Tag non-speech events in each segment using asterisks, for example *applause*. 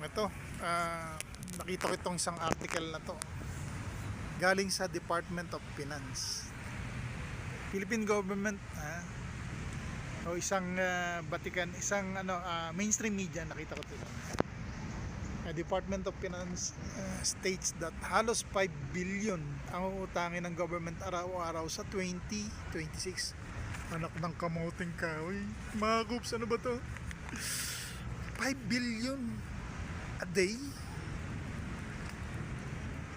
Ito, ah, nakita ko itong isang article na to. Galing sa Department of Finance. Philippine government, ah, o isang ah, Vatican, isang ano, ah, mainstream media, nakita ko ito. Ah, Department of Finance ah, states that halos 5 billion ang uutangin ng government araw-araw sa 2026. Anak ng kamoting kahoy. Mga goops, ano ba to? 5 billion a day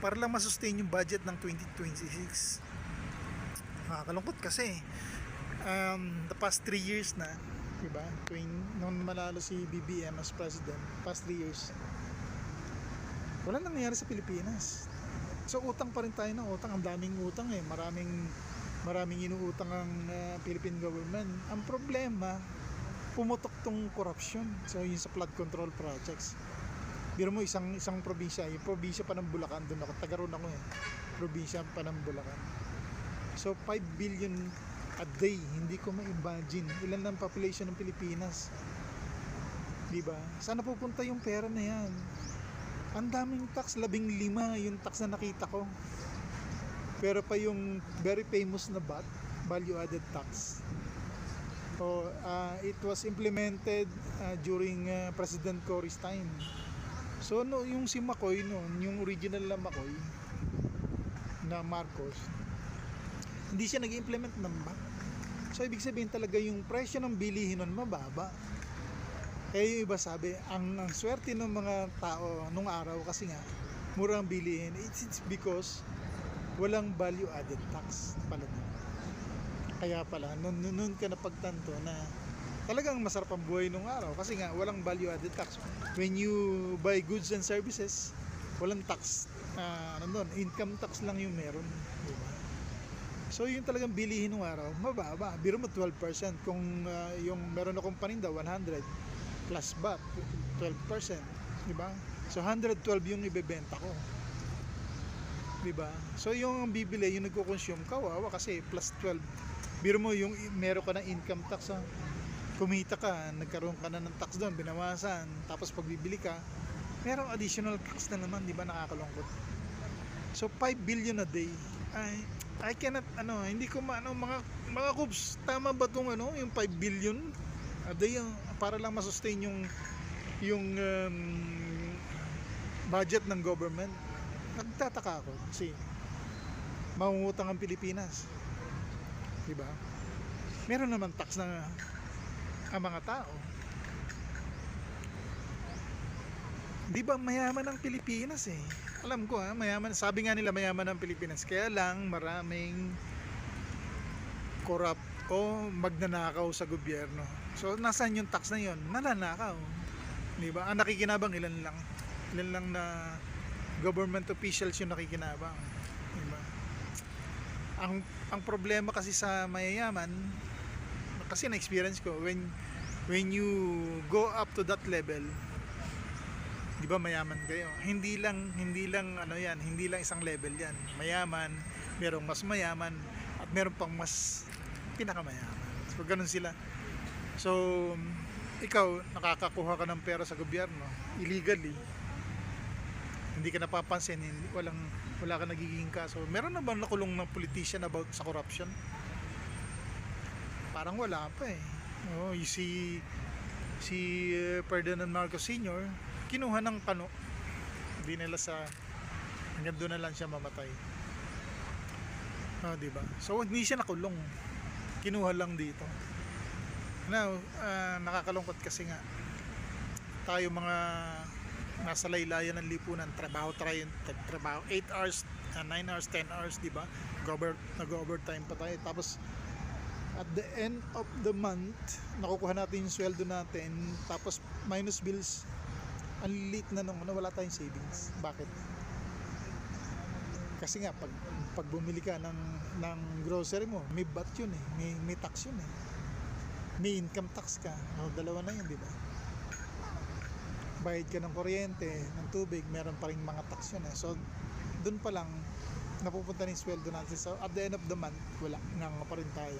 para lang masustain yung budget ng 2026 nakakalungkot kasi um, the past 3 years na diba? Twin, nung malalo si BBM as president past 3 years wala nang nangyari sa Pilipinas. So utang pa rin tayo ng utang. Ang daming utang eh. Maraming maraming inuutang ang uh, Philippine government. Ang problema pumutok tong corruption so yung sa flood control projects. Biro mo isang isang probinsya yung probinsya pa ng Bulacan doon ako taga roon ako eh. Probinsya pa ng Bulacan. So 5 billion a day hindi ko ma-imagine. Ilan ang population ng Pilipinas? Di ba? Sana pupunta yung pera na yan? Ang daming tax labing lima yung tax na nakita ko. Pero pa yung very famous na BAT value added tax So, uh, it was implemented uh, during uh, President Cory's time. So, no, yung si McCoy noon, yung original na McCoy na Marcos, hindi siya nag-implement ng BAT. So, ibig sabihin talaga yung presyo ng bilihin nun mababa. Kaya yung iba sabi, ang, ang swerte ng mga tao nung araw kasi nga, mura ang bilihin, it's, it's because walang value added tax pala nun. Kaya pala, nun, nun ka napagtanto na talagang masarap ang buhay nung araw kasi nga walang value added tax. When you buy goods and services, walang tax. Uh, ano nun, income tax lang yung meron. Di ba? So yung talagang bilihin nung araw, mababa. Biro mo 12%. Kung uh, yung meron akong paninda, 100 plus VAT, 12%. Di ba? So 112 yung ibebenta ko. Di ba? So yung bibili, yung nagko-consume, kawawa kasi plus 12 biro mo yung meron ka ng income tax ha? kumita ka nagkaroon ka na ng tax doon binawasan tapos pag bibili ka merong additional tax na naman di ba? Nakakalungkot. So 5 billion a day. I, I cannot ano hindi ko maano mga mga coops tama ba tong ano yung 5 billion a day yung, para lang masustain yung yung um, budget ng government. Nagtataka ako kasi mangungutang ang Pilipinas di ba? Meron naman tax na ang mga tao. Di ba mayaman ang Pilipinas eh? Alam ko ha, mayaman. Sabi nga nila mayaman ang Pilipinas. Kaya lang maraming corrupt o magnanakaw sa gobyerno. So nasaan yung tax na yon? Nananakaw. Di ba? Ang nakikinabang ilan lang. Ilan lang na government officials yung nakikinabang. Di ba? ang ang problema kasi sa mayayaman kasi na experience ko when when you go up to that level di ba mayaman kayo? Hindi lang hindi lang ano yan hindi lang isang level yan. Mayaman merong mas mayaman at meron pang mas pinakamayaman. So ganun sila. So ikaw nakakakuha ka ng pera sa gobyerno illegally hindi ka napapansin, hindi, walang, wala ka nagiging kaso. Meron na ba nakulong ng politician about sa corruption? Parang wala pa eh. Oh, you see, si uh, Ferdinand Marcos Sr., kinuha ng kano. Hindi nila sa, hanggang doon na lang siya mamatay. Oh, di ba? So, hindi siya nakulong. Kinuha lang dito. Now, uh, nakakalungkot kasi nga, tayo mga nasa laylayan ng lipunan trabaho tayo trabaho 8 hours uh, 9 hours 10 hours di ba? Gover, nag-overtime pa tayo. Tapos at the end of the month nakukuha natin yung sweldo natin. Tapos minus bills. Ang liit na nung ano, wala tayong savings. Bakit? Kasi nga pag, pag bumili ka ng, ng grocery mo may VAT yun eh. May, may tax yun eh. May income tax ka. O, dalawa na yun di ba bayad ka ng kuryente, ng tubig, meron pa rin mga tax yun eh. So, dun pa lang, napupunta na yung sweldo natin. So, at the end of the month, wala, nga pa rin tayo.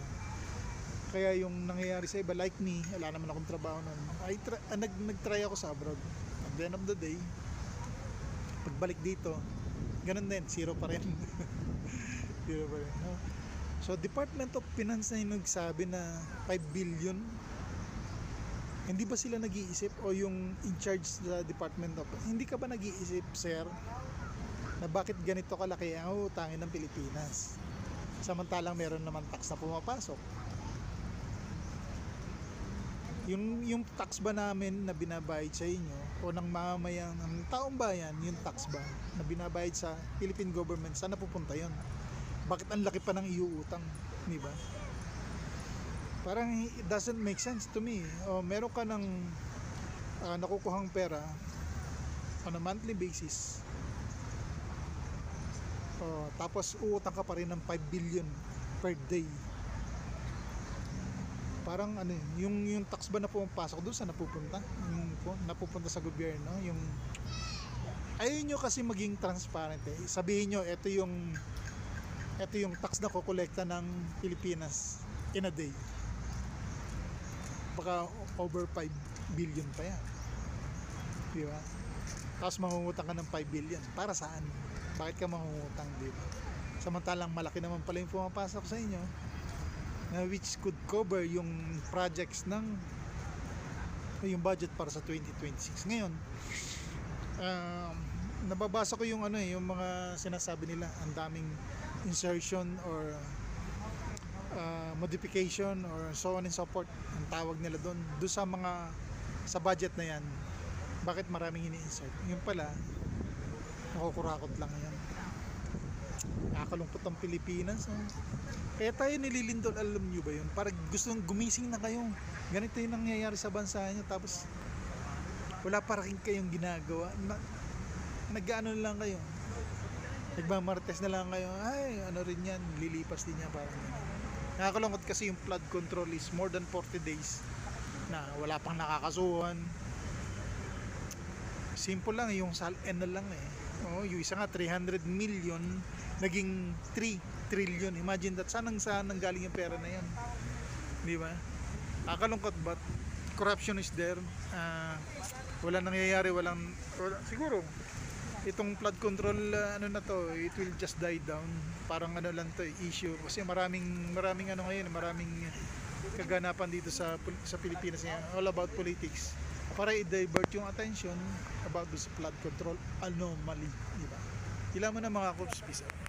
Kaya yung nangyayari sa iba, like me, wala naman akong trabaho nun. I try, ah, nag, nag-try ako sa abroad. At the end of the day, pagbalik dito, ganun din, zero pa rin. *laughs* zero pa rin. No? So, Department of Finance na yung nagsabi na 5 billion hindi ba sila nag-iisip o yung in charge sa Department of hindi ka ba nag-iisip sir na bakit ganito kalaki ang utangin ng Pilipinas? Samantalang meron naman tax na pumapasok. Yung yung tax ba namin na binabayad sa inyo o ng mamamayang ng taong bayan yung tax ba na binabayad sa Philippine government saan napupunta yon bakit ang laki pa ng iuutang di ba parang it doesn't make sense to me. O meron ka ng ah, nakukuhang pera on a monthly basis. O, tapos uutang ka pa rin ng 5 billion per day. Parang ano yun, yung yung tax ba na pumapasok doon sa napupunta? Yung napupunta sa gobyerno? Yung ayun nyo kasi maging transparent eh. sabihin nyo ito yung ito yung tax na kukolekta ng Pilipinas in a day baka over 5 billion pa yan. Di ba? Tapos mangungutang ka ng 5 billion. Para saan? Bakit ka mangungutang di ba? Samantalang malaki naman pala yung pumapasok sa inyo na which could cover yung projects ng yung budget para sa 2026 ngayon um, nababasa ko yung ano eh, yung mga sinasabi nila ang daming insertion or modification or so on and so forth ang tawag nila doon doon sa mga sa budget na yan bakit maraming ini-insert? Yun pala nakukurakot lang yan. Nakakalungkot ang Pilipinas oh. kaya tayo nililindol alam nyo ba yun? Parang gustong gumising na kayo. Ganito yung nangyayari sa bansa nyo tapos wala pa rin kayong ginagawa. Na, nag-ano lang kayo. Nagmamartes na lang kayo. Ay ano rin yan? Lilipas din yan parang ganyan nakakalungkot kasi yung flood control is more than 40 days na wala pang nakakasuhan. Simple lang yung SALN na lang eh. Oh, yung isa nga 300 million naging 3 trillion. Imagine that saan ang saan ang galing yung pera na yan di ba? Nakakalungkot but corruption is there. Ah, wala nangyayari walang wala, siguro itong flood control uh, ano na to it will just die down. Parang ano lang to issue. Kasi maraming maraming ano ngayon maraming kaganapan dito sa sa Pilipinas ngayon, all about politics. Para i-divert yung attention about this flood control anomaly di ba? Ilan mo na mga corps peace out.